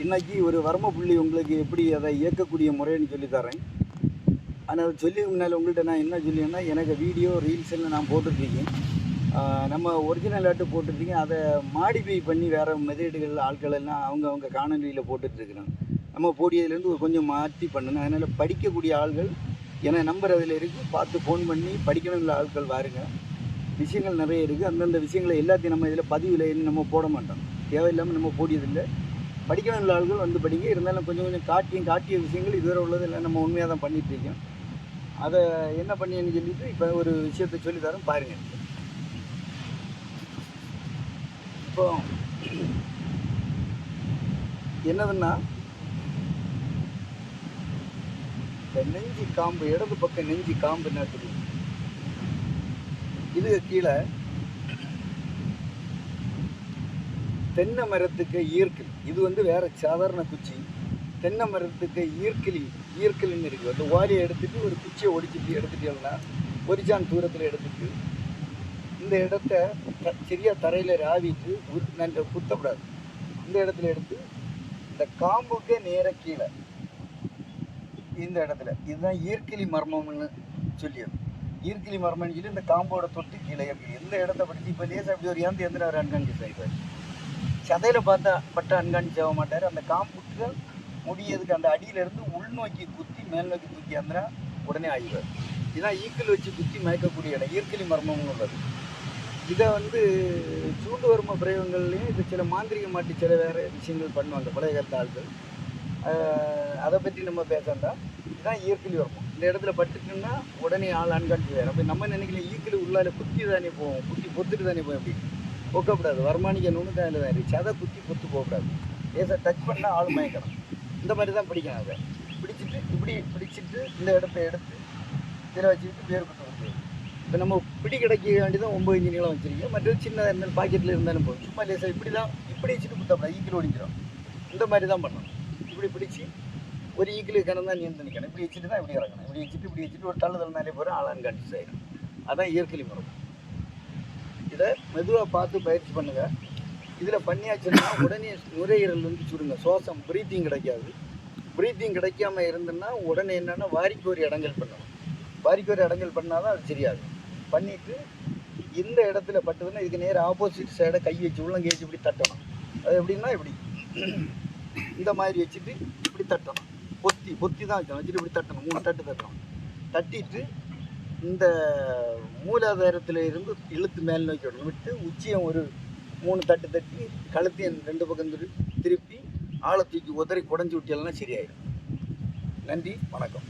இன்றைக்கி ஒரு வர்ம புள்ளி உங்களுக்கு எப்படி அதை இயக்கக்கூடிய முறைன்னு சொல்லித்தரேன் ஆனால் அதை சொல்லி முன்னால் உங்கள்கிட்ட நான் என்ன சொல்லியேன்னா எனக்கு வீடியோ ரீல்ஸ்ன்னு நான் போட்டிருக்கேன். நம்ம ஒரிஜினல் ஆட்டு போட்டுருக்கீங்க. அதை மாடிஃபை பண்ணி வேறு மெதேடுகள் ஆட்கள் எல்லாம் அவங்க அவங்க காணொலியில் போட்டுட்ருக்குறாங்க. நம்ம போடியதுலேருந்து ஒரு கொஞ்சம் மாற்றி பண்ணணும் அதனால் படிக்கக்கூடிய ஆள்கள் ஏன்னா நம்பர் அதில் இருக்குது பார்த்து ஃபோன் பண்ணி படிக்கணுங்கிற ஆட்கள் வாருங்க. விஷயங்கள் நிறைய இருக்குது அந்தந்த விஷயங்களை எல்லாத்தையும் நம்ம இதில் பதிவில் நம்ம போட மாட்டோம். தேவையில்லாமல் நம்ம போடியதில்லை. படிக்கணுங்கிற ஆள்கள் வந்து படிங்க. இருந்தாலும் கொஞ்சம் கொஞ்சம் காட்டியும் காட்டிய விஷயங்கள் இதுவரை உள்ளது இல்லை. நம்ம உண்மையாக தான் பண்ணிட்டு இருக்கோம். அதை என்ன பண்ணியன்னு சொல்லிட்டு இப்போ ஒரு விஷயத்தை சொல்லித்தரோம் பாருங்கள் பாருங்க. இப்போ என்னதுன்னா இந்த நெஞ்சு காம்பு இடது பக்கம் நெஞ்சு காம்பு என்ன தெரியும். இது கீழே தென்னை மரத்துக்கு ஈர்க்கில். இது வந்து வேறு சாதாரண குச்சி. தென்னை மரத்துக்கு ஈர்க்கிலி ஈர்க்கில்னு இருக்குது அந்த வாலியை எடுத்துகிட்டு ஒரு குச்சியை ஒடிச்சிட்டு எடுத்துட்டீங்கன்னா ஒரிஜான் தூரத்தில் எடுத்துட்டு இந்த இடத்த த- சரியாக தரையில் ராவிட்டு நன்ற குத்தக்கூடாது. இந்த இடத்துல எடுத்து இந்த காம்புக்கே நேர கீழே இந்த இடத்துல. இதுதான் ஈர்க்கிலி மர்மம்னு சொல்லியது. ஈர்க்கிலி மர்மம்னு சொல்லி இந்த காம்போட தொட்டு கீழே எப்படி எந்த இடத்த படிச்சு இப்போ லேசாக அப்படி ஒரு ஏந்து எந்திர ஒரு அன்கான்சியஸ் ஆகிடுவார் கதையில் பார்த்தா பட்ட அன்கான்சியஸ் ஆக மாட்டார். அந்த காம்புக்கு முடியதுக்கு அந்த அடியிலேருந்து உள்நோக்கி குத்தி மேல் நோக்கி தூக்கி அந்தரா உடனே ஆகிடுவார் இதான் ஈக்கிள் வச்சு குத்தி மயக்கக்கூடிய இடம். ஈர்க்கிலி மர்மம்னு உள்ளது. இதை வந்து சூண்டு வரும பிரயோகங்கள்லையும் இது சில மாந்திரிக மாட்டி சில வேறு விஷயங்கள் பண்ணுவாங்க. பழைய காலத்து ஆட்கள் அதை பற்றி நம்ம பேசண்டா இதுதான் இயற்கை வருமம் இந்த இடத்துல பட்டுக்குன்னா உடனே ஆள் அன்கான்சி வேறு அப்போ நம்ம நினைக்கல ஈக்கிள் உள்ளால குத்தி தானே போவோம். குத்தி பொத்துட்டு தானே போவோம். அப்படி பொக்கக்கூடாது வருமானிக்க நுண்ணு தான் தான் அதை குத்தி பொத்து போகக்கூடாது. லேசாக டச் பண்ணால் ஆள் மயக்கணும் இந்த மாதிரி தான் பிடிக்கணும் அதை. பிடிச்சிட்டு இப்படி பிடிச்சிட்டு இந்த இடத்த எடுத்து இதில் வச்சுக்கிட்டு வேறு குத்து வந்து இப்போ நம்ம பிடி கிடைக்க வேண்டி தான் ஒம்பது இஞ்சி நீளம் வச்சிருக்கோம் மற்ற சின்ன இருந்தாலும் பாக்கெட்டில் இருந்தாலும் போதும். சும்மா லேசாக இப்படி தான் இப்படி வச்சுட்டு குத்தப்படாது ஈக்கில் ஒடிஞ்சிடும் இந்த மாதிரி தான் பண்ணணும். இப்படி பிடிச்சி ஒரு ஈக்கில் கணம் தான் நீந்து நிற்கணும் இப்படி வச்சுட்டு தான் இப்படி இறங்கணும். இப்படி வச்சுட்டு இப்படி வச்சுட்டு ஒரு தள்ளு தள்ளினாலே போகிற ஆளான் கண்டிச்சு ஆயிடும். அதான் இயற்கை முறை இதை மெதுவாக பார்த்து பயிற்சி பண்ணுங்கள் இதில் பண்ணியாச்சுன்னா உடனே நுரையீரல் வந்து சுடுங்க சுவாசம் ப்ரீத்திங் கிடைக்காது. ப்ரீத்திங் கிடைக்காம இருந்ததுன்னா உடனே என்னென்னா வாரிக்கோரி இடங்கள் பண்ணணும். வாரிக்கோரி இடங்கள் பண்ணால் தான் அது சரியாது. பண்ணிவிட்டு இந்த இடத்துல பட்டதுன்னா இதுக்கு நேராக ஆப்போசிட் சைடை கை வச்சு உள்ளங்கை இப்படி தட்டணும். அது எப்படின்னா இப்படி. இந்த மாதிரி வச்சுட்டு இப்படி தட்டணும். பொத்தி பொத்தி தான் வைக்கணும் வச்சுட்டு இப்படி தட்டணும். மூணு தட்டு தட்டணும். தட்டிட்டு இந்த மூலாதாரத்தில் இருந்து இழுத்து மேல் நோக்கி விட்டு உச்சியம் ஒரு மூணு தட்டு தட்டி கழுத்தையும் ரெண்டு பக்கம் திருப்பி ஆழை தூக்கி உதறி குடஞ்சி விட்டியெல்லாம் சரியாயிடும். நன்றி வணக்கம்.